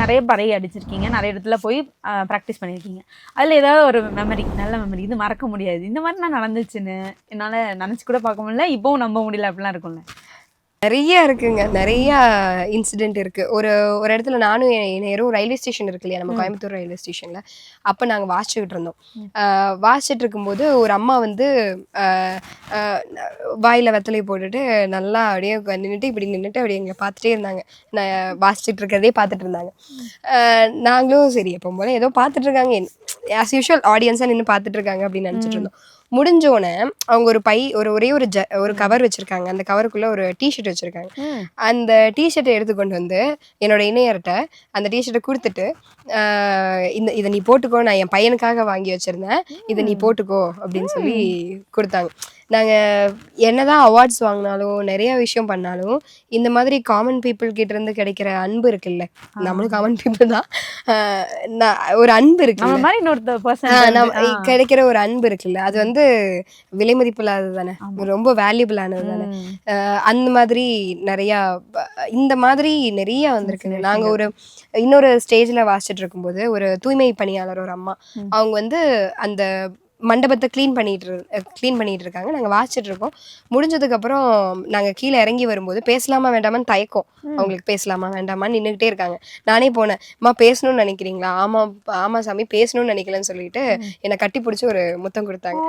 நிறைய பறை அடிச்சிருக்கீங்க. நிறைய இடத்துல போய் ப்ராக்டிஸ் பண்ணியிருக்கீங்க அதில் ஏதாவது ஒரு மெமரி நல்ல மெமரி இது மறக்க முடியாது. இந்த மாதிரி நான் நடந்துச்சுன்னு என்னால் நினச்சி கூட பார்க்க முடியல. இப்போவும் நம்ப முடியல. அப்படிலாம் இருக்கும்ல. நிறைய இருக்குங்க. நிறைய இன்சிடென்ட் இருக்கு. ஒரு ஒரு இடத்துல நானும் என் நேரும் ரயில்வே ஸ்டேஷன் இருக்கு இல்லையா? நம்ம கோயம்புத்தூர் ரயில்வே ஸ்டேஷன்ல. அப்ப நாங்க வாசிச்சுக்கிட்டு இருந்தோம். வாசிச்சுட்டு இருக்கும்போது ஒரு அம்மா வந்து வாயில வெத்தலை போட்டுட்டு நல்லா அப்படியே நின்றுட்டு இப்படி நின்றுட்டு அப்படியே எங்களை பார்த்துட்டே இருந்தாங்க. நான் வாசிச்சுட்டு இருக்கிறதே பார்த்துட்டு இருந்தாங்க. நாங்களும் சரி எப்போ போல ஏதோ பார்த்துட்டு இருக்காங்க. ஆஸ் யூஷுவல் ஆடியன்ஸாக நின்று பார்த்துட்டு இருக்காங்க அப்படின்னு நினச்சிட்டு இருந்தோம். முடிஞ்ச உடனே அவங்க ஒரு பை ஒரு ஒரே ஒரு ஜ ஒரு கவர் வச்சிருக்காங்க. அந்த கவருக்குள்ள ஒரு டிஷர்ட் வச்சிருக்காங்க. அந்த டிஷர்ட்டை எடுத்து கொண்டு வந்து என்னோட இணையர்கிட்ட அந்த டிஷர்ட்டை கொடுத்துட்டு இந்த இதை நீ போட்டுக்கோ. நான் என் பையனுக்காக வாங்கி வச்சிருந்தேன். இதை நீ போட்டுக்கோ. அப்படின்னு சொல்லி கொடுத்தாங்க. நாங்கள் என்னதான் அவார்ட்ஸ் வாங்கினாலும் நிறைய விஷயம் பண்ணாலும் இந்த மாதிரி காமன் பீப்புள் கிட்ட இருந்து கிடைக்கிற அன்பு இருக்குல்ல. நம்மளும் காமன் பீப்புள் தான். ஒரு அன்பு நம்ம கிடைக்கிற ஒரு அன்பு இருக்குல்ல. அது வந்து விலை மதிப்பில்லாதது தானே? ரொம்ப வேல்யூபிளானது தானே? ஆஹ் அந்த மாதிரி நிறைய இந்த மாதிரி நிறைய வந்திருக்குங்க நாங்க ஒரு இன்னொரு ஸ்டேஜ்ல வாசிச்சுட்டு இருக்கும்போது ஒரு தூய்மை பணியாளர் ஒரு அம்மா. அவங்க வந்து அந்த மண்டபத்தை க்ளீன் பண்ணிட்டு க்ளீன் பண்ணிட்டு இருக்காங்க. நாங்க வாசிச்சுட்டு இருக்கோம். முடிஞ்சதுக்கு அப்புறம் நாங்க கீழே இறங்கி வரும்போது பேசலாமா வேண்டாமான்னு தயக்கம். அவங்களுக்கு பேசலாமா வேண்டாமான்னு நின்றுகிட்டே இருக்காங்க. நானே போனேன். அம்மா பேசணும்னு நினைக்கிறீங்களா? ஆமா ஆமா சாமி பேசணும்னு நினைக்கலன்னு சொல்லிட்டு என்னை கட்டி பிடிச்சி ஒரு முத்தம் கொடுத்தாங்க.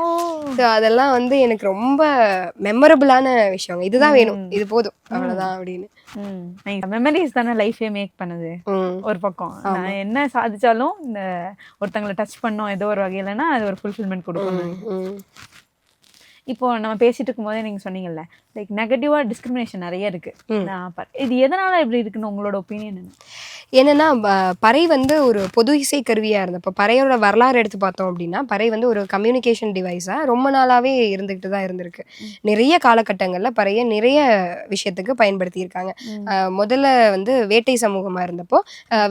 ஸோ அதெல்லாம் வந்து எனக்கு ரொம்ப மெமரபிளான விஷயம் இதுதான் வேணும். இது போதும். அவ்வளவுதான் அப்படின்னு. மெமரிஸ் தானே லைஃபே மேக் பண்ணுது. ஒரு பக்கம். என்ன சாதிச்சாலும் இந்த ஒருத்தங்களை டச் பண்ணோம் ஏதோ ஒரு வகையிலனா அது ஒரு ஃபுல்ஃபில்மெண்ட் கொடுக்கும் ம். இப்போ நம்ம பேசிட்டு இருக்கும்போதே நீங்க சொன்னீங்கல்ல லைக் நெகட்டிவா டிஸ்கிரிமினேஷன் நிறைய இருக்கு. இது எதனால இப்படி இருக்குன்னு உங்களோட ஒப்பீனியன் என்ன? என்னன்னா பறை வந்து ஒரு பொது இசை கருவியா இருந்தப்போ பறையோட வரலாறு எடுத்து பார்த்தோம் அப்படின்னா பறை வந்து ஒரு கம்யூனிகேஷன் டிவைஸா ரொம்ப நாளாவே இருந்துகிட்டு தான் இருந்திருக்கு. நிறைய காலகட்டங்கள்ல பறையை நிறைய விஷயத்துக்கு பயன்படுத்தியிருக்காங்க. முதல்ல வந்து வேட்டை சமூகமா இருந்தப்போ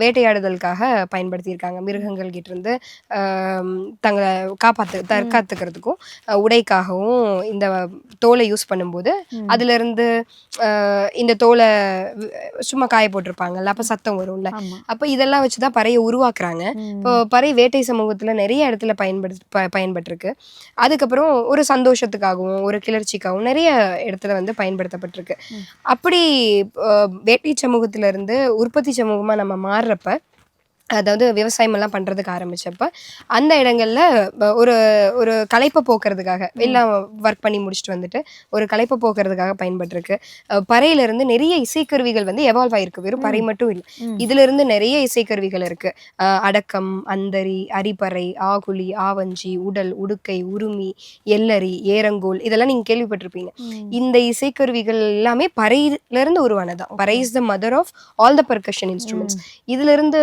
வேட்டையாடுதலுக்காக பயன்படுத்தியிருக்காங்க. மிருகங்கள் கிட்ட இருந்து ஆம், தங்களை காப்பாத்து தற்காத்துக்கிறதுக்கும் உடைக்காகவும் இந்த தோலை யூஸ் பண்ணும்போது அதுல இருந்து அஹ், இந்த தோலை சும்மா காய போட்டிருப்பாங்கல்ல அப்ப சத்தம் வரும்ல அப்ப இதெல்லாம் வச்சுதான் பறையை உருவாக்குறாங்க. இப்போ பறை வேட்டை சமூகத்துல நிறைய இடத்துல பயன்படு ப பயன்பட்டிருக்கு. அதுக்கப்புறம் ஒரு சந்தோஷத்துக்காகவும் ஒரு கிளர்ச்சிக்காகவும் நிறைய இடத்துல வந்து பயன்படுத்தப்பட்டிருக்கு. அப்படி வேட்டை சமூகத்துல இருந்து உற்பத்தி சமூகமா நம்ம மாறுறப்ப அதாவது விவசாயம் எல்லாம் பண்றதுக்கு ஆரம்பிச்சப்ப அந்த இடங்கள்ல ஒரு ஒரு களைப்பை போக்குறதுக்காக எல்லாம் ஒர்க் பண்ணி முடிச்சுட்டு வந்துட்டு ஒரு களைப்பை போக்குறதுக்காக பயன்பட்டிருக்கு. அஹ் பறையில இருந்து நிறைய இசைக்கருவிகள் வந்து எவால்வ் ஆயிருக்கு. வெறும் பறை மட்டும் இல்லை. இதுல இருந்து நிறைய இசைக்கருவிகள் இருக்கு. அஹ் அடக்கம் அந்தரி அரிப்பறை ஆகுலி ஆவஞ்சி உடல் உடுக்கை உருமி எல்லரி ஏரங்கோல் இதெல்லாம் நீங்க கேள்விப்பட்டிருப்பீங்க. இந்த இசைக்கருவிகள் எல்லாமே பறையில இருந்து உருவானதுதான். Parai is the mother of all the percussion instruments இதுல இருந்து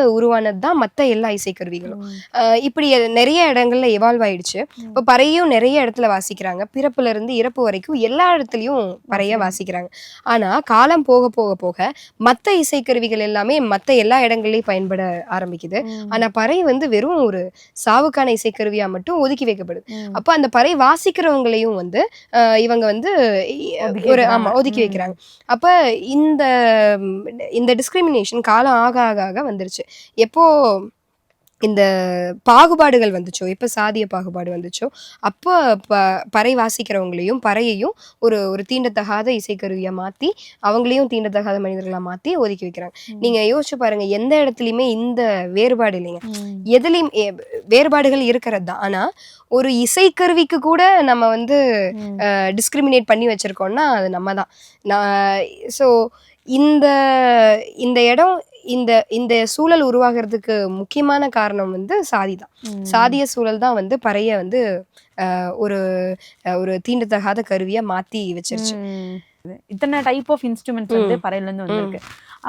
உருவானது தான் மத்த எல்லா இசைக்கருவிகளும் இப்படி நிறைய இடங்கள்ல எவால்வ் ஆயிடுச்சு. இப்போ பறையும் நிறைய இடத்துல வாசிக்கிறாங்க. பிறப்புல இருந்து இறப்பு வரைக்கும் எல்லா இடத்துலயும் பறைய வாசிக்கிறாங்க. ஆனா காலம் போக போக போக மத்த இசைக்கருவிகள் எல்லாமே மத்த எல்லா இடங்கள்லயும் பயன்பட ஆரம்பிக்குது. ஆனா பறை வந்து வெறும் ஒரு சாவுக்கான இசைக்கருவியா மட்டும் ஒதுக்கி வைக்கப்படுது. அப்போ அந்த பறை வாசிக்கிறவங்களையும் வந்து இவங்க வந்து ஒரு ஆமா. ஒதுக்கி வைக்கிறாங்க. அப்ப இந்த இந்த டிஸ்கிரிமினேஷன் காலம் ஆக ஆக ஆக வந்துருச்சு. எப்போ இந்த பாகுபாடுகள் வந்துச்சோ? எப்போ சாதிய பாகுபாடு வந்துச்சோ? அப்போ ப பறை வாசிக்கிறவங்களையும் பறையையும் ஒரு ஒரு தீண்டத்தகாத இசைக்கருவியை மாற்றி அவங்களையும் தீண்டத்தகாத மனிதர்களாக மாற்றி ஒதுக்கி வைக்கிறாங்க. நீங்கள் யோசிச்சு பாருங்க எந்த இடத்துலையுமே இந்த வேறுபாடு இல்லைங்க. எதுலேயும் வேறுபாடுகள் இருக்கிறது தான். ஆனால் ஒரு இசைக்கருவிக்கு கூட நம்ம வந்து டிஸ்கிரிமினேட் பண்ணி வச்சிருக்கோம்னா அது நம்ம தான். நான் ஸோ இந்த இந்த இடம் இந்த இந்த சூழல் உருவாகிறதுக்கு முக்கியமான காரணம் வந்து சாதி தான் சாதிய சூழல் தான் வந்து பறைய வந்து ஒரு ஒரு தீண்டத்தகாத கருவியா மாத்தி வச்சிருச்சு. இத்தனை டைப் ஆஃப் இன்ஸ்ட்ருமெண்ட்ஸ் வந்து பறையில இருந்து வந்திருக்கு.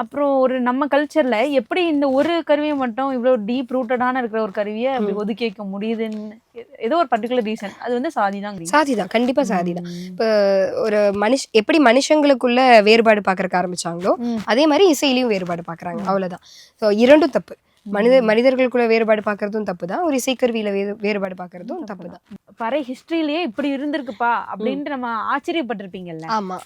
அப்புறம் ஒரு நம்ம கல்ச்சர்ல எப்படி இந்த ஒரு கருவியை மட்டும் இவ்வளவு டீப் ரூட்டடான இருக்கிற ஒரு கருவியை அப்படி ஒதுக்கி வைக்க முடியுதுன்னு ஏதோ ஒரு பர்டிகுலர் ரீசன் அது வந்து சாதி தான் சாதி தான். கண்டிப்பா சாதி தான். இப்போ ஒரு மனுஷ் எப்படி மனுஷங்களுக்குள்ள வேறுபாடு பார்க்கறக்க ஆரம்பிச்சாங்களோ அதே மாதிரி இசையிலையும் வேறுபாடு பார்க்கறாங்க. அவ்வளவுதான். ஸோ இரண்டும் தப்பு. மனித மனிதர்களுக்குள்ள வேறுபாடு பார்க்கறதும் தப்பு தான் ஒரு இசைக்கருவியில வேறு வேறுபாடு பார்க்கறதும் தப்பு தான் பறை ஹிஸ்டரியிலேயே இப்படி இருந்திருக்குப்பா அப்படின்ட்டு நம்ம ஆச்சரியப்பட்டிருப்பீங்கல்ல. ஆமா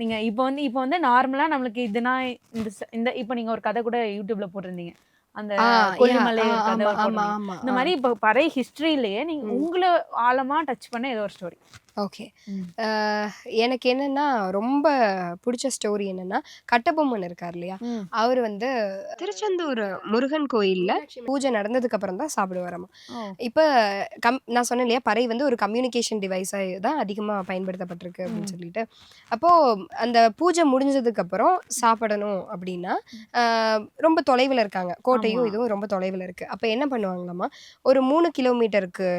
நீங்க இப்போ வந்து இப்போ வந்து நார்மலா நம்மளுக்கு இதுனா இந்த இந்த இப்போ நீங்க ஒரு கதை கூட யூடியூப்ல போட்டிருந்தீங்க. அந்த கொல்லிமலை இந்த. மாதிரி இப்போ பறை ஹிஸ்டரியிலேயே நீங்க உங்களை ஆழமா டச் பண்ண ஏதோ ஒரு ஸ்டோரி ஓகே. எனக்கு என்னன்னா ரொம்ப பிடிச்ச ஸ்டோரி என்னன்னா கட்டபொம்மன் இருக்கார் இல்லையா? அவர் வந்து திருச்செந்தூர் முருகன் கோயில்ல பூஜை நடந்ததுக்கு அப்புறம் தான் சாப்பிடுவாராமா. இப்போ கம் நான் சொன்னேன் இல்லையா பறை வந்து ஒரு கம்யூனிகேஷன் டிவைஸாக தான் அதிகமாக பயன்படுத்தப்பட்டிருக்கு அப்படின்னு சொல்லிட்டு. அப்போ அந்த பூஜை முடிஞ்சதுக்கு அப்புறம் சாப்பிடணும் அப்படின்னா ரொம்ப தொலைவில் இருக்காங்க. கோட்டையும். இதுவும் ரொம்ப தொலைவில் இருக்கு. அப்போ என்ன பண்ணுவாங்களாமா ஒரு மூணு கிலோமீட்டருக்கு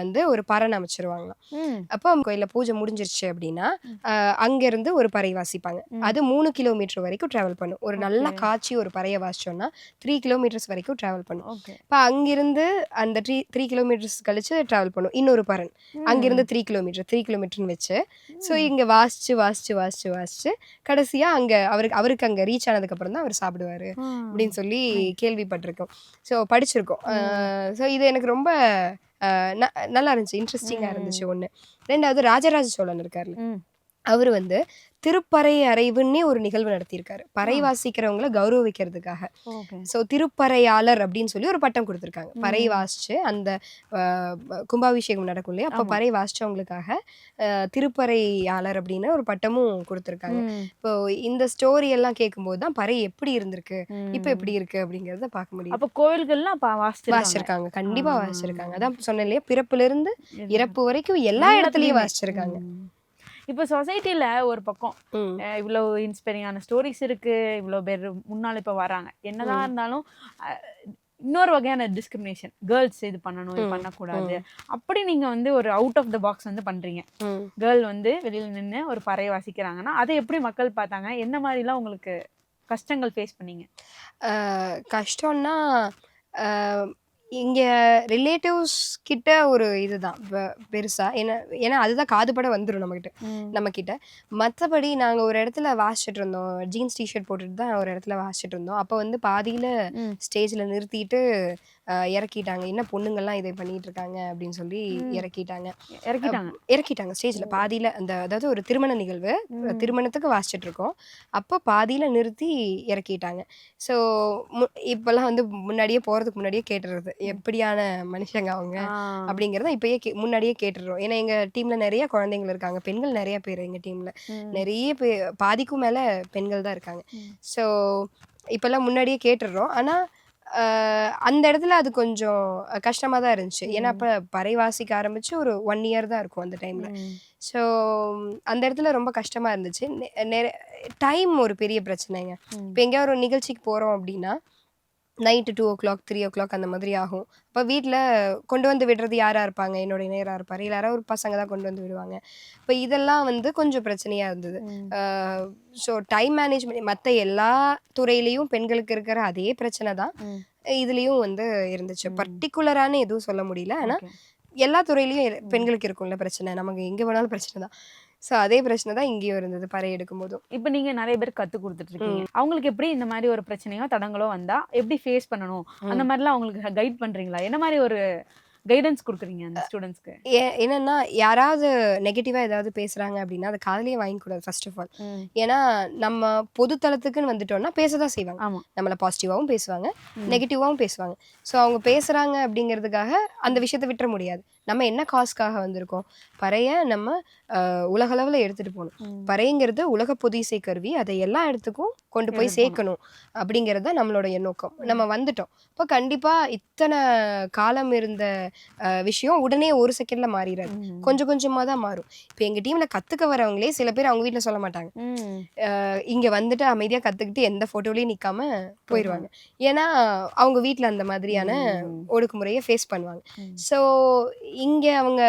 வந்து ஒரு பரண் அமைச்சிருவாங்களாம். அப்போ கோயிலில் பூஜை முடிஞ்சிருச்சு அப்படின்னா அங்கிருந்து ஒரு பறை வாசிப்பாங்க. அது மூணு கிலோமீட்டர் வரைக்கும் டிராவல் பண்ணும். ஒரு நல்ல. காட்சி ஒரு பறையை வாசிச்சோம்னா த்ரீ கிலோமீட்டர்ஸ் வரைக்கும் டிராவல் பண்ணும். இப்போ அங்கிருந்து அந்த த்ரீ த்ரீ கிலோமீட்டர்ஸ் கழிச்சு டிராவல் பண்ணும். இன்னொரு பரன் அங்கிருந்து த்ரீ கிலோமீட்டர் த்ரீ கிலோமீட்டர்னு வச்சு. ஸோ இங்கே வாசிச்சு வாசிச்சு வாசிச்சு வாசிச்சு கடைசியா அங்க அவருக்கு அவருக்கு அங்க ரீச் ஆனதுக்கு அப்புறம் தான் அவர் சாப்பிடுவாரு அப்படின்னு சொல்லி கேள்விப்பட்டிருக்கோம். ஸோ படிச்சிருக்கோம். ஸோ இது எனக்கு ரொம்ப நல்லா இருந்துச்சு. இன்ட்ரெஸ்டிங்காக இருந்துச்சு ஒன்று ரெண்டாவது ராஜராஜ சோழன் இருக்கார்ல அவர் வந்து திருப்பறை அறைவுன்னே ஒரு நிகழ்வு நடத்தியிருக்காரு. பறை வாசிக்கிறவங்கள கௌரவிக்கிறதுக்காக. ஸோ திருப்பறையாளர் அப்படின்னு சொல்லி ஒரு பட்டம் கொடுத்துருக்காங்க. பறை. வாசிச்சு அந்த கும்பாபிஷேகம் நடக்கும் இல்லையா? அப்போ. பறை வாசிச்சவங்களுக்காக திருப்பறையாளர் அப்படின்னு ஒரு பட்டமும் கொடுத்துருக்காங்க. இப்போ இந்த ஸ்டோரி எல்லாம் கேட்கும்போது தான் பறை எப்படி இருந்திருக்கு? இப்போ எப்படி இருக்கு அப்படிங்கறத பார்க்க முடியும் அப்ப கோயில்கள்லாம் வாசிச்சிருக்காங்க. வாசிச்சிருக்காங்க. கண்டிப்பா ஆ. வாசிச்சிருக்காங்க. அதான் சொன்னேன் இல்லையா? பிறப்புல இருந்து இறப்பு வரைக்கும் எல்லா. இடத்துலயும் வாசிச்சிருக்காங்க. இப்ப சொசைட்டில ஒரு பக்கம் இவ்வளவு இன்ஸ்பைரிங்கான ஸ்டோரிஸ் இருக்கு இவ்வளவு பேர் முன்னால இப்ப வராங்க என்னதான் இருந்தாலும் இன்னொரு வகையான டிஸ்கிரிமினேஷன் கேர்ள்ஸ் இது பண்ணணும் இது. பண்ணக்கூடாது. அப்படி நீங்க வந்து ஒரு அவுட் ஆஃப் த பாக்ஸ் வந்து பண்றீங்க. கேர்ள் வந்து வெளியில நின்னு ஒரு பறைய வாசிக்கிறாங்கன்னா அதை எப்படி மக்கள் பார்த்தாங்க? என்ன மாதிரிலாம் உங்களுக்கு கஷ்டங்கள் ஃபேஸ் பண்ணீங்க? கஷ்டம்னா இங்க ரிலேட்டிவ்ஸ் கிட்ட ஒரு இதுதான். பெருசா. ஏன்னா ஏன்னா அதுதான் காதுபட வந்துடும் நம்மகிட்ட. நம்ம கிட்ட மற்றபடி நாங்க ஒரு இடத்துல வாசிச்சுட்டு இருந்தோம். ஜீன்ஸ் டிஷர்ட் போட்டுட்டு தான் ஒரு இடத்துல வாசிச்சுட்டு இருந்தோம். அப்போ வந்து பாதியில. ஸ்டேஜ்ல நிறுத்திட்டு ஆஹ் இறக்கிட்டாங்க. என்ன பொண்ணுங்கள்லாம் இதை பண்ணிட்டு இருக்காங்க அப்படின்னு சொல்லி ம். இறக்கிட்டாங்க. இறக்கிட்டாங்க. இறக்கிட்டாங்க. ஸ்டேஜ்ல பாதியில அந்த அதாவது ஒரு திருமண நிகழ்வு. ம். திருமணத்துக்கு வாசிச்சுட்டு இருக்கோம் அப்போ பாதியில நிறுத்தி இறக்கிட்டாங்க. ஸோ இப்பெல்லாம் வந்து முன்னாடியே போறதுக்கு முன்னாடியே கேட்டுறது. எப்படியான மனுஷங்க அவங்க? ஆ. அப்படிங்கறத இப்பயே கே- முன்னாடியே கேட்டுடுறோம். ஏன்னா எங்க டீம்ல நிறைய குழந்தைங்க இருக்காங்க. பெண்கள் நிறைய பேர் எங்க டீம்ல. ம். நிறைய பேர் பாதிக்கும் மேல பெண்கள் தான் இருக்காங்க. ம். ஸோ இப்பெல்லாம் முன்னாடியே கேட்டுடுறோம். ஆனா அந்த இடத்துல அது கொஞ்சம் கஷ்டமா தான் இருந்துச்சு. ஏன்னா அப்ப பறை வாசிக்க ஆரம்பிச்சு ஒரு ஒன் இயர் தான் இருக்கும் அந்த டைம்ல. ஸோ அந்த இடத்துல ரொம்ப கஷ்டமா இருந்துச்சு. டைம் ஒரு பெரிய பிரச்சனைங்க. இப்போ எங்கேயா ஒரு நிகழ்ச்சிக்கு போறோம் அப்படின்னா night two o'clock three o'clock அந்த மாதிரி ஆகும். இப்போ வீட்டில் கொண்டு வந்து விடுறது யாரா இருப்பாங்க? என்னோட நேராக இருப்பார். இல்லை யாராவது ஒரு பசங்க தான் கொண்டு வந்து விடுவாங்க. இப்போ இதெல்லாம் வந்து கொஞ்சம் பிரச்சனையா இருந்தது. ஸோ டைம் மேனேஜ்மெண்ட் மற்ற எல்லா துறையிலையும் பெண்களுக்கு இருக்கிற அதே பிரச்சனை தான். இதுலேயும் வந்து இருந்துச்சு. பர்டிகுலரான எதுவும் சொல்ல முடியல. ஆனால். எல்லா துறையிலையும் பெண்களுக்கு இருக்கும்ல பிரச்சனை. நமக்கு எங்கே வேணாலும் பிரச்சனை தான். ஸோ அதே பிரச்சனை தான் இங்கேயும் இருந்தது பறை எடுக்கும் போதும் இப்போ நீங்க நிறைய பேர் கத்து கொடுத்துட்டு இருக்கீங்க அவங்களுக்கு எப்படி இந்த மாதிரி ஒரு பிரச்சனையோ தடங்களோ வந்தா எப்படி ஃபேஸ் பண்ணணும்? அந்த மாதிரிலாம் அவங்களுக்கு கைட் பண்றீங்களா? என்ன மாதிரி ஒரு கைடன்ஸ் கொடுக்குறீங்க அந்த ஸ்டூடெண்ட்ஸ்க்கு என்னன்னா யாராவது நெகட்டிவாக ஏதாவது பேசுகிறாங்க அப்படின்னா அதை காதலியே வாங்கிக்கூடாது ஃபர்ஸ்ட் ஆஃப் ஆல் ஏன்னா நம்ம பொதுத்தளத்துக்குன்னு வந்துட்டோம்னா பேச தான் செய்வாங்க. ஆமா. நம்மளை பாசிட்டிவாகவும் பேசுவாங்க. நெகட்டிவாகவும் பேசுவாங்க. ஸோ அவங்க பேசுகிறாங்க அப்படிங்கிறதுக்காக அந்த விஷயத்தை விட்டுற முடியாது. நம்ம என்ன காஸ்க்காக வந்திருக்கோம்? பறைய நம்ம உலகளவில் எடுத்துகிட்டு போகணும். பறைங்கிறது உலக பொது இசை கருவி. அதை எல்லா இடத்துக்கும் கொண்டு போய் சேர்க்கணும். அப்படிங்கிறது தான் நம்மளுடைய நோக்கம். நம்ம வந்துட்டோம். இப்போ கண்டிப்பாக இத்தனை காலம் இருந்த விஷயம் உடனே ஒரு செகண்ட்ல மாறிடாது. கொஞ்சம் கொஞ்சமாக தான் மாறும். இப்போ எங்கள் டீமில் கற்றுக்க வரவங்களே சில பேர் அவங்க வீட்டில் சொல்ல மாட்டாங்க. இங்க வந்துட்டு அமைதியா கத்துக்கிட்டு எந்த போட்டோலயும் நிக்காம போயிடுவாங்க. ஏன்னா அவங்க வீட்ல அந்த மாதிரியான. ஒடுக்குமுறையை ஃபேஸ் பண்ணுவாங்க. ஸோ இங்க அவங்க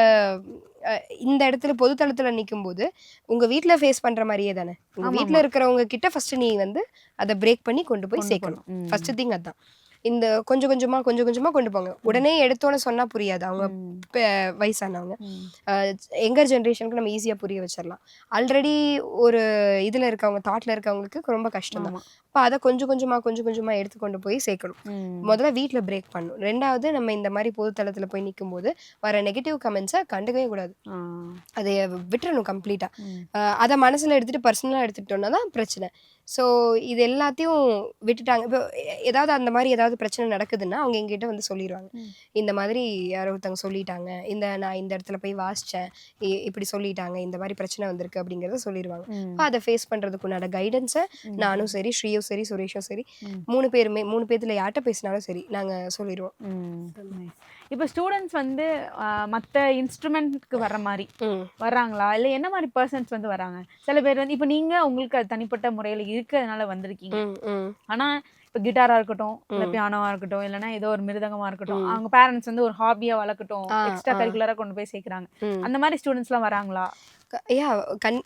இந்த இடத்துல பொதுத்தளத்துல நிக்கும்போது உங்க வீட்ல ஃபேஸ் பண்ற மாதிரியே தானே? உங்க ஆமா, வீட்ல இருக்கிறவங்க கிட்ட ஃபர்ஸ்ட் நீ வந்து அதை பிரேக் பண்ணி கொண்டு போய் சேர்க்கணும். ஃபர்ஸ்ட் திங் அதான். இந்த கொஞ்சம் கொஞ்சமா கொஞ்சம் கொஞ்சமா கொண்டு போங்க. உடனே எடுத்தோன்னு சொன்னா புரியாது. அவங்க வயசானவங்க. எங்கர் ஜென்ரேஷனுக்கு நம்ம ஈஸியாக புரிய வச்சிடலாம் ஆல்ரெடி ஒரு இதில் இருக்கவங்க தாட்டில் இருக்கவங்களுக்கு ரொம்ப கஷ்டம் தான். அப்போ அதை கொஞ்சம் கொஞ்சமாக கொஞ்சம் கொஞ்சமாக எடுத்து கொண்டு போய் சேர்க்கணும். முதல்ல வீட்டில் பிரேக் பண்ணணும். ரெண்டாவது நம்ம இந்த மாதிரி பொதுத்தளத்தில் போய் நிக்கும்போது வர நெகட்டிவ் கமெண்ட்ஸை கண்டுக்கவே கூடாது. அதை விட்டுறணும் கம்ப்ளீட்டாக ம். அதை மனசில் எடுத்துகிட்டு பர்சனலாக எடுத்துக்கிட்டோம்னா தான் பிரச்சனை. ஸோ இது எல்லாத்தையும் விட்டுட்டாங்க. இப்போ ஏதாவது அந்த மாதிரி ஏதாவது பிரச்சனை நடக்குதுன்னா அவங்க எங்கிட்ட வந்து சொல்லிடுவாங்க. இந்த மாதிரி யாரோ ஒருத்தவங்க சொல்லிட்டாங்க. இந்த நான் இந்த இடத்துல போய் வாசிச்சேன். இ- இப்படி சொல்லிட்டாங்க. இந்த மாதிரி பிரச்சனை வந்திருக்கு அப்படிங்கறத சொல்லிடுவாங்க ம். அப்ப அதை ஃபேஸ் பண்றதுக்கு உண்டான கைடன்ஸை. நானும் சரி ஸ்ரீயும் சரி சுரேஷும் சரி. மூணு பேருமே மூணு பேர்த்துல யார்கிட்ட பேசினாலும் சரி நாங்க சொல்லிடுவோம் இப்போ ஸ்டூடெண்ட்ஸ் வந்து மற்ற இன்ஸ்ட்ருமெண்ட்க்கு வர்ற மாதிரி வர்றாங்களா? இல்லை என்ன மாதிரி பர்சன்ஸ் வந்து வராங்க சில பேர் வந்து இப்போ நீங்க உங்களுக்கு அது தனிப்பட்ட முறையில் இருக்கிறதுனால வந்திருக்கீங்க. ம் ம். ஆனா இப்போ கிட்டாரா இருக்கட்டும் இல்லை ம். பியானோவா இருக்கட்டும் இல்லைன்னா ஏதோ ஒரு மிருதங்கமா இருக்கட்டும். அவங்க பேரண்ட்ஸ் வந்து ஒரு ஹாபியா வளர்க்கட்டும் எக்ஸ்ட்ரா ஆ. கரிக்குலரா கொண்டு போய் சேர்க்குறாங்க. அந்த மாதிரி ஸ்டூடெண்ட்ஸ்லாம் வராங்களா? யா கண்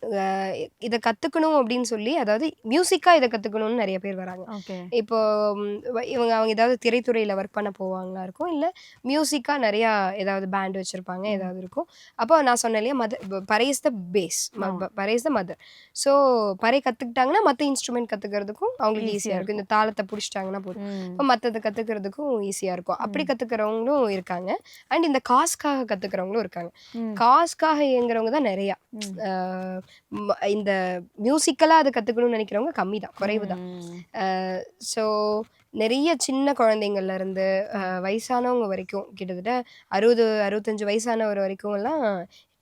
இதை கத்துக்கணும் அப்படின்னு சொல்லி அதாவது மியூசிக்கா இதை கத்துக்கணும்னு நிறைய பேர் வராங்க. இப்போ இவங்க அவங்க ஏதாவது திரைத்துறையில ஒர்க் பண்ண போவாங்களா இருக்கும் இல்ல மியூசிக்கா நிறைய ஏதாவது பேண்ட் வச்சிருப்பாங்க ஏதாவது இருக்கும் அப்போ நான் சொன்னேன் இல்லையா mother parai is the base is the mother so பறை கத்துக்கிட்டாங்கன்னா மற்ற இன்ஸ்ட்ருமெண்ட் கத்துக்கிறதுக்கும் அவங்களுக்கு Easy-ஆ ஈஸியா இருக்கும். இந்த தாளத்தை பிடிச்சிட்டாங்கன்னா போதும். இப்போ மற்றதை கத்துக்கிறதுக்கும் ஈஸியா இருக்கும். அப்படி கத்துக்கிறவங்களும் இருக்காங்க. அண்ட் இந்த காஸ்க்காக கத்துக்கிறவங்களும் இருக்காங்க. ம். காஸ்க்காக இயங்குறவங்க தான் நிறையா. இந்த மியூசிக்கலாக அதை கற்றுக்கணும்னு நினைக்கிறவங்க கம்மி தான் குறைவு தான். ஸோ நிறைய சின்ன குழந்தைங்கள்ல இருந்து அஹ், வயசானவங்க வரைக்கும் கிட்டத்தட்ட அறுபது அறுபத்தஞ்சு வயசானவர் வரைக்கும் எல்லாம்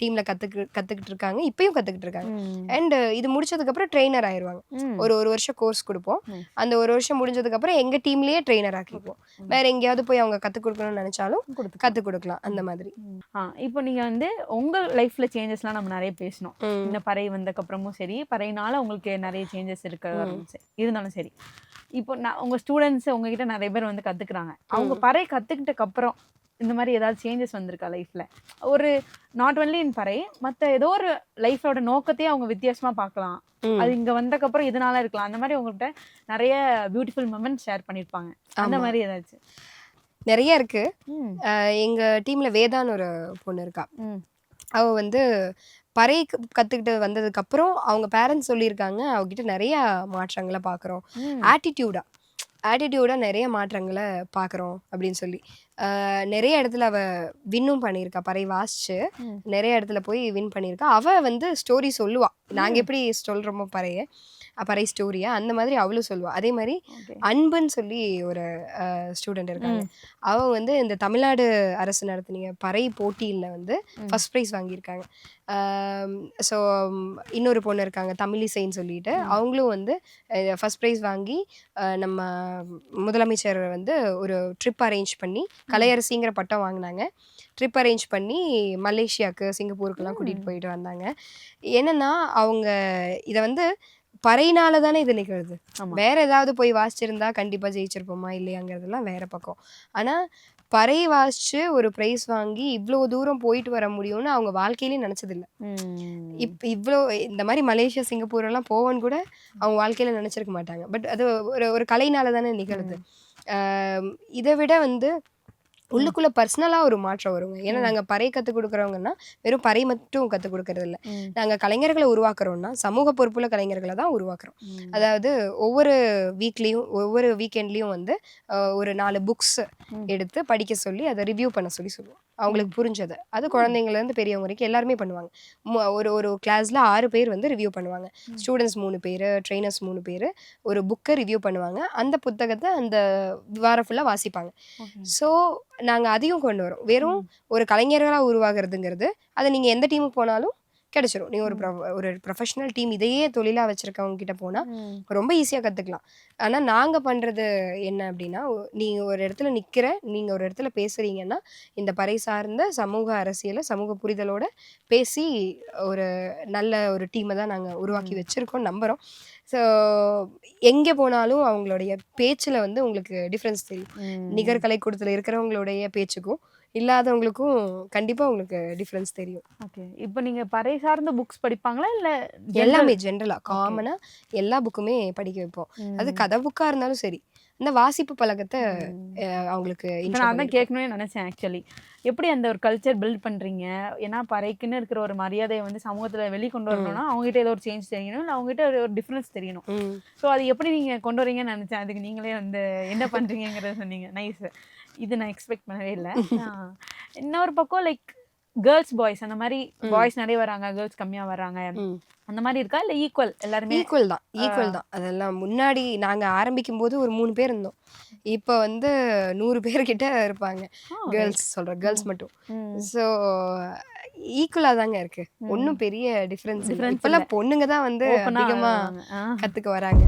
டீம்ல கத்துக்கு கத்துக்கிட்டு இருக்காங்க இப்பயும் கத்துக்கிட்டு இருக்காங்க. அண்ட் இது முடிச்சதுக்கு அப்புறம் ட்ரெயினர் ஆயிருவாங்க. ஒரு ஒரு வருஷம் கோர்ஸ் கொடுப்போம். அந்த ஒரு வருஷம் முடிஞ்சதுக்கு அப்புறம் எங்க டீம்லயே ட்ரெயினர் ஆக்கிப்போம். வேற எங்கேயாவது போய் அவங்க கத்துக் கொடுக்கணும்னு நினைச்சாலும். கத்துக் கொடுக்கலாம் அந்த மாதிரி. ஆ இப்போ நீங்க வந்து உங்க லைஃப்ல சேஞ்சஸ்லாம் நம்ம நிறைய பேசணும். இந்த பறை வந்ததுக்கு அப்புறமும் சரி பறையினால உங்களுக்கு நிறைய சேஞ்சஸ் இருக்க இருந்தாலும் சரி இப்போ நான் உங்க ஸ்டூடெண்ட்ஸ் உங்ககிட்ட நிறைய பேர் வந்து கத்துக்கிறாங்க அவங்க பறை கத்துக்கிட்டக்கு அப்புறம் இந்த மாதிரி ஏதாவது சேஞ்சஸ் வந்திருக்கா லைஃப்ல ஒரு நாட் ஒன்லி இன் பறை மத்த ஏதோ ஒரு லைஃபோட நோக்கத்தையே அவங்க வித்தியாசமா பார்க்கலாம். அது இங்க வந்ததுக்கு அப்புறம் இதனால இருக்கலாம். அந்த மாதிரி உங்கள்கிட்ட நிறைய பியூட்டிஃபுல் மொமெண்ட் ஷேர் பண்ணிருப்பாங்க. அந்த. மாதிரி ஏதாச்சும்? நிறைய இருக்கு. எங்க டீம்ல வேதான்னு ஒரு பொண்ணு இருக்கா. அவ வந்து பறை க- கத்துக்கிட்டு வந்ததுக்கு அப்புறம் அவங்க பேரண்ட்ஸ் சொல்லியிருக்காங்க அவகிட்ட நிறைய மாற்றங்களை பார்க்குறோம். ம். ஆட்டிடியூடா ஆட்டிடியூடா நிறைய மாற்றங்களை பார்க்குறோம் அப்படின்னு சொல்லி. நிறைய இடத்துல அவ வின்னும் பண்ணியிருக்கா. பறை வாசிச்சு. நிறைய இடத்துல போய் வின் பண்ணியிருக்கா. அவ வந்து ஸ்டோரி சொல்லுவா. நாங்க எப்படி சொல்றோமோ பறைய. பறை ஸ்டோரியா அந்த மாதிரி அவளும் சொல்லுவா. அதே மாதிரி. அன்புன்னு சொல்லி ஒரு ஸ்டூடெண்ட் இருக்காங்க. அவ வந்து இந்த தமிழ்நாடு அரசு நடத்தின பறை போட்டியில வந்து. ஃபர்ஸ்ட் ப்ரைஸ் வாங்கியிருக்காங்க. ஸோ இன்னொரு பொண்ணு இருக்காங்க. தமிழிசைன்னு சொல்லிட்டு அவங்களும் வந்து ஃபர்ஸ்ட் ப்ரைஸ் வாங்கி நம்ம முதலமைச்சர் வந்து ஒரு ட்ரிப் அரேஞ்ச் பண்ணி கலையரசிங்கிற பட்டம் வாங்கினாங்க. ட்ரிப் அரேஞ்ச் பண்ணி மலேசியாவுக்கு சிங்கப்பூருக்கெல்லாம் கூட்டிகிட்டு போயிட்டு வந்தாங்க. என்னன்னா அவங்க இதை வந்து பறையினால தானே இது நிகழுது. வேற ஏதாவது போய் வாசிச்சிருந்தா கண்டிப்பா ஜெயிச்சிருப்போமா இல்லையாங்கிறதெல்லாம் வேற பக்கம். ஆனா பறை வாசிச்சு ஒரு ப்ரைஸ் வாங்கி இவ்வளோ தூரம் போயிட்டு வர முடியும்னு அவங்க வாழ்க்கையிலேயே நினைச்சதில்ல. இப் இவ்வளோ இந்த மாதிரி மலேசியா சிங்கப்பூர் எல்லாம் போவோன்னு கூட அவங்க வாழ்க்கையில நினைச்சிருக்க மாட்டாங்க. பட் அது ஒரு ஒரு கலைனால தானே நிகழுது. இதை விட வந்து உள்ளுக்குள்ள பர்சனலா ஒரு மாற்றம் வருங்க ஏன்னா நாங்க பறை கத்து கொடுக்குறவங்கன்னா வெறும் பறை மட்டும் கத்து கொடுக்கறது இல்ல. நாங்க கலைஞர்களை உருவாக்குறோம்னா சமூக பொறுப்புள்ள கலைஞர்களை தான் உருவாக்குறோம். அதாவது ஒவ்வொரு வீக்லேயும் ஒவ்வொரு வீக்கெண்ட்லேயும் வந்து ஒரு நாலு புக்ஸ். எடுத்து படிக்க சொல்லி அதை ரிவ்யூ பண்ண சொல்லி சொல்லுவோம் அவங்களுக்கு புரிஞ்சதை. அது குழந்தைங்கள்லேருந்து பெரியவங்க வரைக்கும் எல்லாருமே பண்ணுவாங்க. மு- ஒரு ஒரு கிளாஸில் ஆறு பேர் வந்து ரிவ்யூ பண்ணுவாங்க. ஸ்டூடெண்ட்ஸ் மூணு பேர் ட்ரெயினர்ஸ் மூணு பேர் ஒரு புக்கை ரிவ்யூ பண்ணுவாங்க. அந்த புத்தகத்தை அந்த வாரம் ஃபுல்லாக வாசிப்பாங்க. ஸோ நாங்கள் அதையும் கொண்டு வரோம். வெறும் ஒரு கலைஞர்களாக உருவாகிறதுங்கிறது. அதை நீங்கள் எந்த டீமுக்கு போனாலும் கிடைச்சிரும். நீங்கள் ஒரு ப்ரொ- ஒரு ப்ரொஃபஷனல் டீம் இதையே தொழிலாக வச்சுருக்கவங்க கிட்ட போனால். ரொம்ப ஈஸியாக கற்றுக்கலாம் ஆனால் நாங்கள் பண்ணுறது என்ன அப்படின்னா நீங்கள் ஒரு இடத்துல நிற்கிற நீங்கள் ஒரு இடத்துல பேசுகிறீங்கன்னா இந்த பறை சார்ந்த சமூக அரசியலை சமூக புரிதலோட பேசி ஒரு நல்ல ஒரு டீமை தான் நாங்கள் உருவாக்கி வச்சுருக்கோம் நம்புகிறோம் ஸோ எங்கே போனாலும் அவங்களுடைய பேச்சில் வந்து உங்களுக்கு டிஃப்ரென்ஸ் தெரியும். ம். நிகர் கலைக்கூடத்தில் இருக்கிறவங்களுடைய பேச்சுக்கும் இல்லாதவங்களுக்கும் கண்டிப்பாக உங்களுக்கு டிஃப்ரென்ஸ் தெரியும். ஓகே இப்போ நீங்க பறை சார்ந்த புக்ஸ் படிப்பாங்களா? இல்ல எல்லாமே ஜென்ரலாக காமனாக எல்லா புக்குமே படிக்க வைப்போம். அது கதை புக்காக இருந்தாலும் சரி இந்த வாசிப்பு பழக்கத்தை அவங்களுக்கு நான் தான் கேட்கணும்னு நினைச்சேன் ஆக்சுவலி எப்படி அந்த ஒரு கல்ச்சர் பில்ட் பண்றீங்க? ஏன்னா பறைக்குன்னு இருக்கிற ஒரு மரியாதையை வந்து சமூகத்துல வெளிக்கொண்டு வரணும்னா அவங்ககிட்ட ஏதோ ஒரு சேஞ்ச் தெரியணும் இல்லை அவங்ககிட்ட ஒரு- ஒரு டிஃபரன்ஸ் தெரியணும். ஸோ அது எப்படி நீங்க கொண்டு வரீங்கன்னு நினைச்சேன். அதுக்கு நீங்களே வந்து என்ன பண்றீங்கிறத சொன்னீங்க. நைஸ் இது நான் எக்ஸ்பெக்ட் பண்ணவே இல்லை. இன்னொரு பக்கம் லைக் கேர்ள்ஸ் பாய்ஸ் அந்த மாதிரி பாய்ஸ் நிறைய வராங்க கேர்ள்ஸ் கம்மியா வராங்க அந்த மாதிரி இருக்கா? இல்ல ஈக்குவல் எல்லாருமே ஈக்குவல் தான் ஈக்குவல் தான். அதெல்லாம் முன்னாடி நாங்க ஆரம்பிக்கும் போது ஒரு மூணு பேர் இருந்தோம். இப்போ வந்து நூறு பேர்கிட்ட இருப்பாங்க. கேர்ள்ஸ் சொல்கிறேன் கேர்ள்ஸ் மட்டும். ஸோ ஈக்குவலாக தாங்க இருக்கு. ஒன்றும் பெரிய டிஃப்ரென்ஸ் இப்போல்லாம் பொண்ணுங்க தான் வந்து அதிகமாக. கற்றுக்க வராங்க.